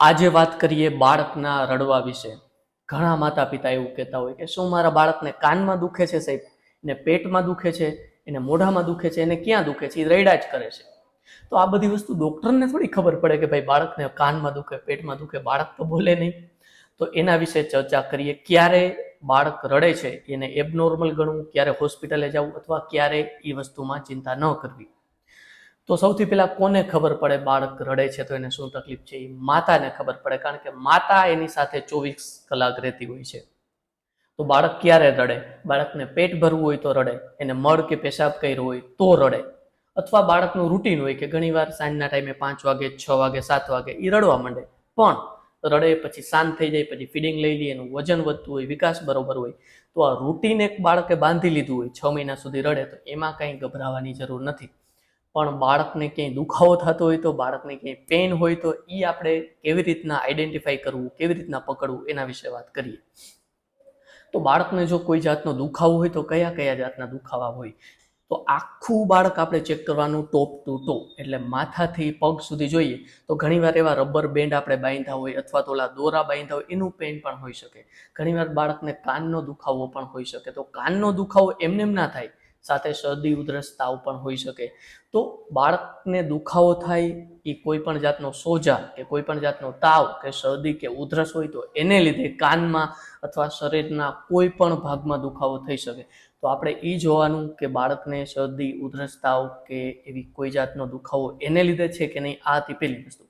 આજે વાત કરીએ બાળકના રડવા વિશે. ઘણા માતા પિતા એવું કહેતા હોય કે, શું મારા બાળકને કાનમાં દુખે છે સાહેબ? એને પેટમાં દુખે છે? એને મોઢામાં દુખે છે? એને ક્યાં દુખે છે? એ રડ્યા જ કરે છે. તો આ બધી વસ્તુ ડૉક્ટરને થોડી ખબર પડે કે ભાઈ બાળકને કાનમાં દુખે, પેટમાં દુખે, બાળક તો બોલે નહીં. તો એના વિશે ચર્ચા કરીએ, ક્યારે બાળક રડે છે? એને એબનોર્મલ ગણવું, ક્યારે હોસ્પિટલે જવું અથવા ક્યારે એ વસ્તુમાં ચિંતા ન કરવી? તો સૌથી પહેલાં કોને ખબર પડે બાળક રડે છે તો એને શું તકલીફ છે? એ માતાને ખબર પડે, કારણ કે માતા એની સાથે ચોવીસ કલાક રહેતી હોય છે. તો બાળક ક્યારે રડે? બાળકને પેટ ભરવું હોય તો રડે, એને મળ કે પેશાબ કર્યો હોય તો રડે. અથવા બાળકનું રૂટીન હોય કે ઘણીવાર સાંજના ટાઈમે પાંચ વાગે, છ વાગે, સાત વાગે એ રડવા માંડે. પણ રડે પછી શાંત થઈ જાય, પછી ફીડિંગ લઈ લે, એનું વજન વધતું હોય, વિકાસ બરોબર હોય. તો આ રૂટીન એક બાળકે બાંધી લીધું હોય, છ મહિના સુધી રડે તો એમાં કંઈ ગભરાવાની જરૂર નથી. પણ બાળકને ક્યાંય દુખાવો થતો હોય તો, બાળકને ક્યાંય પેન હોય તો એ આપણે કેવી રીતના આઈડેન્ટિફાઈ કરવું, કેવી રીતના પકડવું એના વિશે વાત કરીએ. તો બાળકને જો કોઈ જાતનો દુખાવો હોય તો કયા કયા જાતના દુખાવા હોય? તો આખું બાળક આપણે ચેક કરવાનું ટોપ ટુ ટો એટલે માથાથી પગ સુધી જોઈએ તો ઘણીવાર એવા રબર બેન્ડ આપણે બાંધ્યા હોય અથવા તો ઓલા દોરા બાંધ્યા હોય, એનું પેન પણ હોઈ શકે. ઘણીવાર બાળકને કાનનો દુખાવો પણ હોઈ શકે. તો કાનનો દુખાવો એમને એમ ના થાય સાથે શરદી ઉધરસ તાવ પણ હોઈ શકે. તો બાળકને દુખાવો થાય એ કોઈ પણ જાતનો સોજા કે કોઈ પણ જાતનો તાવ કે શરદી કે ઉધરસ હોય તો એને લીધે કાનમાં અથવા શરીરના કોઈ પણ ભાગમાં દુખાવો થઈ શકે. તો આપણે એ જોવાનું કે બાળકને શરદી, ઉધરસ, તાવ કે એવી કોઈ જાતનો દુખાવો એને લીધે છે કે નહીં, આ હતી પહેલી વસ્તુ.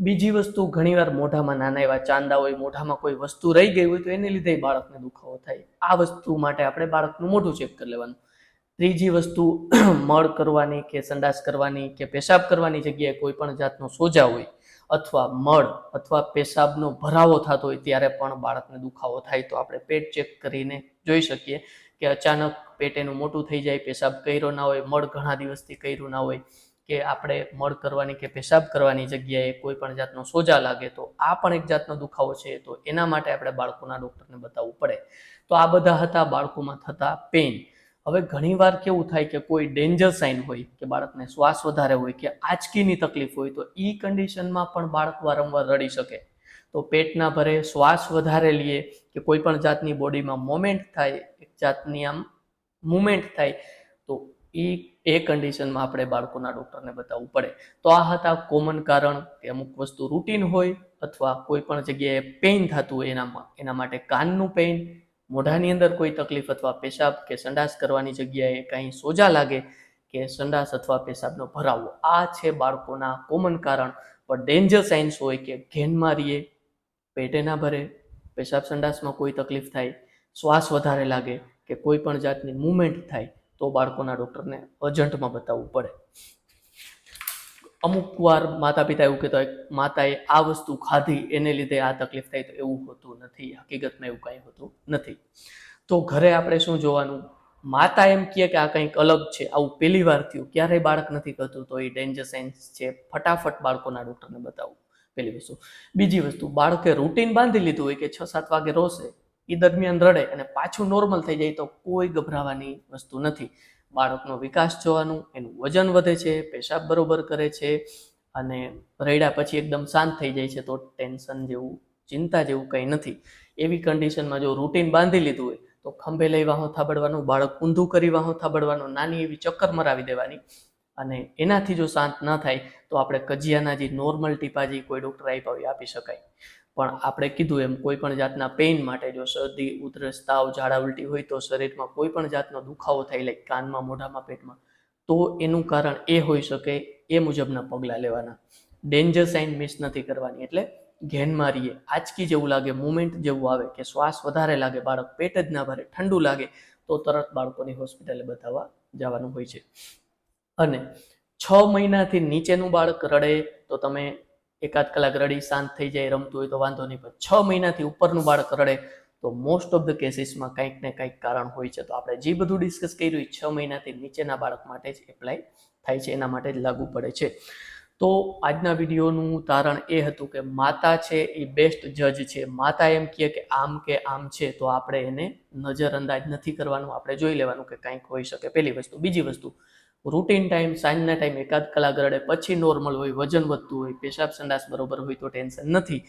બીજી વસ્તુ, ઘણીવાર મોઢામાં નાના એવા ચાંદા હોય, મોઢામાં કોઈ વસ્તુ રહી ગઈ હોય તો એને લીધે બાળકને દુખાવો થાય. આ વસ્તુ માટે આપણે બાળકનું મોઢું ચેક કરી લેવાનું. ત્રીજી વસ્તુ મળ કરવાની કે સંડાસ કરવાની કે પેશાબ કરવાની જગ્યાએ કોઈ પણ જાતનો સોજા હોય અથવા મળ અથવા પેશાબનો ભરાવો થતો હોય ત્યારે પણ બાળકને દુખાવો થાય તો આપણે પેટ ચેક કરીને જોઈ શકીએ કે અચાનક પેટ એનું મોટું થઈ જાય, પેશાબ કર્યો ના હોય, મળ ઘણા દિવસથી કર્યું ના હોય કે આપણે મળ કરવાની કે પેશાબ કરવાની જગ્યાએ કોઈ પણ જાતનો સોજા લાગે તો આ પણ એક જાતનો દુખાવો છે તો એના માટે આપણે બાળકોના ડૉક્ટરને બતાવવું પડે. તો આ બધા હતા બાળકોમાં થતા પેઇન હવે ઘણીવાર કેવું થાય કે કોઈ ડેન્જર સાઇન હોય કે બાળકને શ્વાસ વધારે હોય કે આંચકીની તકલીફ હોય તો એ કન્ડિશનમાં પણ બાળક વારંવાર રડી શકે. તો પેટના ભરે શ્વાસ વધારે લઈએ કે કોઈ પણ જાતની બોડીમાં મોમેન્ટ થાય, એક જાતની આમ મુમેન્ટ થાય, તો એ એ કન્ડિશનમાં આપણે બાળકોના ડૉક્ટરને બતાવવું પડે. તો આ હતા કોમન કારણ કે અમુક વસ્તુ રૂટીન હોય અથવા કોઈ પણ જગ્યાએ પેઇન થતું હોય એનામાં, એના માટે કાનનું પેઇન મોઢાની અંદર કોઈ તકલીફ અથવા પેશાબ કે સંડાસ કરવાની જગ્યાએ કાંઈ સોજા લાગે કે સંડાસ અથવા પેશાબનો ભરાવો. આ છે બાળકોના કોમન કારણ. પણ ડેન્જર સાઇન્સ હોય કે ઘેન મારીએ, પેટે ના ભરે, પેશાબ સંડાસમાં કોઈ તકલીફ થાય, શ્વાસ વધારે લાગે કે કોઈ પણ જાતની મૂવમેન્ટ થાય તો બાળકોના ડૉક્ટરને અર્જન્ટમાં બતાવવું પડે. અમુક વાર માતા પિતા એવું કહેતા હોય માતાએ આ વસ્તુ ખાધી, એને લીધે આ તકલીફ થાય તો એવું હોતું નથી. હકીકતમાં એવું કાંઈ હોતું નથી. તો ઘરે આપણે શું જોવાનું? માતા એમ કહે કે આ કંઈક અલગ છે. આવું પહેલી વાર થયું. ક્યારેય બાળક નથી કરતું તો એ ડેન્જર સાઇન્સ છે. ફટાફટ બાળકોના ડૉક્ટરને બતાવવું પહેલી વસ્તુ. બીજી વસ્તુ, બાળકે રૂટીન બાંધી લીધું હોય કે છ સાત વાગે રોશે એ દરમિયાન રડે અને પાછું નોર્મલ થઈ જાય તો કોઈ ગભરાવાની વસ્તુ નથી. બાળકનો વિકાસ જોવાનું, એનું વજન વધે છે, પેશાબ બરોબર કરે છે અને રડ્યા પછી એકદમ શાંત થઈ જાય છે, તો ટેન્શન જેવું, ચિંતા જેવું કંઈ નથી. એવી કન્ડિશનમાં જો રૂટીન બાંધી લીધું હોય, તો ખંભે લઈ વાહો થાબડવાનું, બાળક ઊંધું કરી વાહો થાબડવાનું, નાની એવી ચક્કર મરાવી દેવાની. અને એનાથી જો શાંત ન થાય, તો આપણે કજિયાના જે નોર્મલ ટીપા જે કોઈ ડૉક્ટર આપ્યા હોય આપી શકાય. પણ આપણે કીધું એમ, કોઈ પણ જાતના પેઇન માટે જો શરદી, ઉધરસ, તાવ, ઝાડા ઉલટી હોય તો શરીરમાં કોઈ પણ જાતનો દુખાવો થાય લાઈક કાનમાં, મોઢામાં, પેટમાં, તો એનું કારણ એ હોઈ શકે એ મુજબના પગલાં લેવાના. ડેન્જર સાઇન મિસ નથી કરવાની. એટલે ઘેન મારીએ. આંચકી જેવું લાગે મુમેન્ટ જેવું આવે કે શ્વાસ વધારે લાગે, બાળક પેટ જ ના ભરે, ઠંડુ લાગે, તો તરત બાળકોની હોસ્પિટલે બતાવવા જવાનું હોય છે. અને છ મહિનાથી નીચેનું બાળક રડે તો તમે એકાદ કલાક રડી, શાંત થઈ જાય, રમતું હોય તો વાંધો નહીં. પણ છ મહિનાથી ઉપરનું બાળક રડે તો મોસ્ટ ઓફ ધ કેસીસમાં કંઈક ને કંઈક કારણ હોય છે. તો આપણે જે બધું ડિસ્કસ કર્યું છ મહિનાથી નીચેના બાળક માટે જ એપ્લાય થાય છે. એના માટે જ લાગુ પડે છે. તો આજના વિડીયોનું તારણ એ હતું કે માતા છે એ બેસ્ટ જજ છે. માતા એમ કહે કે આમ કે આમ છે તો આપણે એને નજરઅંદાજ નથી કરવાનું. આપણે જોઈ લેવાનું કે કંઈક હોઈ શકે. પહેલી વસ્તુ. બીજી વસ્તુ રૂટીન ટાઈમ સાંજના ટાઈમ એકાદ કલાક રડે પછી નોર્મલ હોય, વજન વધતું હોય, પેશાબ સંડાસ બરોબર હોય તો ટેન્શન નથી.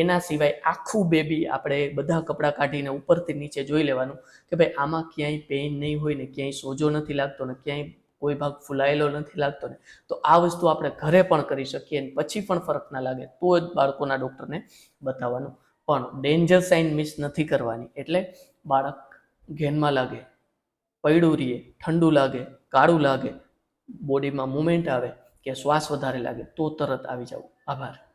એના સિવાય આખું બેબી આપણે બધા કપડાં કાઢીને ઉપરથી નીચે જોઈ લેવાનું કે ભાઈ આમાં ક્યાંય પેઇન નહીં હોય ને ક્યાંય સોજો નથી લાગતો ને ક્યાંય કોઈ ભાગ ફૂલાયેલો નથી લાગતો ને, તો આ વસ્તુ આપણે ઘરે પણ કરી શકીએ ને પછી પણ ફરક ના લાગે, તો જ બાળકોના ડૉક્ટરને બતાવવાનું. પણ ડેન્જર સાઇન મિસ નથી કરવાની, એટલે બાળક ઘેનમાં લાગે, પૈડું રીએ, ઠંડુ લાગે, કાળું લાગે બોડીમાં મુમેન્ટ આવે કે શ્વાસ વધારે લાગે તો તરત આવી જવું આભાર.